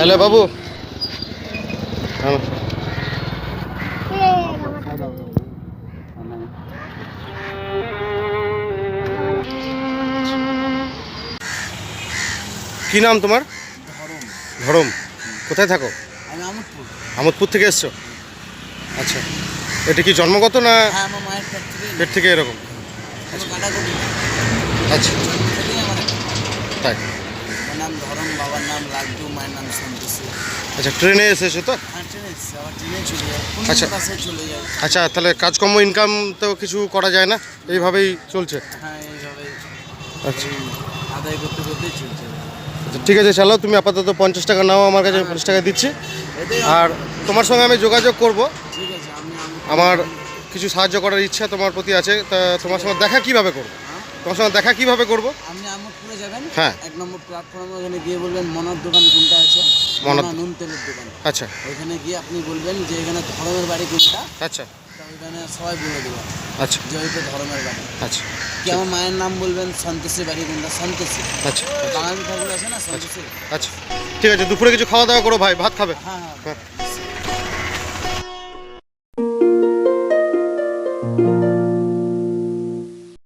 ছেলে বাবু। কি নাম তোমার? ধরম। কোথায় থাকো? আমি আমোদপুর। থেকে এসছো? আচ্ছা। এটা কি জন্মগত না হ্যাঁ পেট থেকে এরকম? আচ্ছা। তাই। বাবার নাম লাড্ডু মায়ের নাম সন্তোষী। আচ্ছা ট্রেনে এসেছ তো? হ্যাঁ ট্রেনে এসেছি আবার ট্রেনে চলে যায় আচ্ছা। বাসে চলে যায় আচ্ছা তাহলে কাজকর্ম ইনকাম তো কিছু করা যায় না? এইভাবেই চলছে? হ্যাঁ এইভাবে আচ্ছা। এই আদায় করতে করতেই চলছে। আচ্ছা, ঠিক আছে চালাও তুমি আপাতত পঞ্চাশ টাকা নাও আমার কাছে পঞ্চাশ টাকা দিচ্ছি। এটাই আর তোমার সঙ্গে আমি যোগাযোগ করব। ঠিক আছে আমি আমি আমার কিছু সাহায্য করার ইচ্ছা তোমার প্রতি আছে তা তোমার সঙ্গে দেখা কীভাবে করব? তোমার দেখা কীভাবে করব? আপনি আমোদপুরে যাবেন। হ্যাঁ। এক নম্বর প্ল্যাটফর্মে ওখানে গিয়ে বলবেন মনার দোকান কোনটা আছে? মনার নুন তেলের দোকান। আচ্ছা। ওইখানে গিয়ে আপনি বলবেন যে এখানে ধরমের বাড়ি কোনটা? আচ্ছা। ওইখানে সবাই বলে দেবেন আচ্ছা। জয়িত ধরমের বাড়ি। আচ্ছা। কি আমার মায়ের নাম বলবেন? সন্তোষী বাড়ি কোনটা? সন্তোষী আচ্ছা। বাঙালি ঠাকুর আছে না আচ্ছা। সন্তোষী আচ্ছা। ঠিক আছে দুপুরে কিছু খাওয়া দাওয়া করো ভাই ভাত খাবে? হ্যাঁ হ্যাঁ। হ্যাঁ।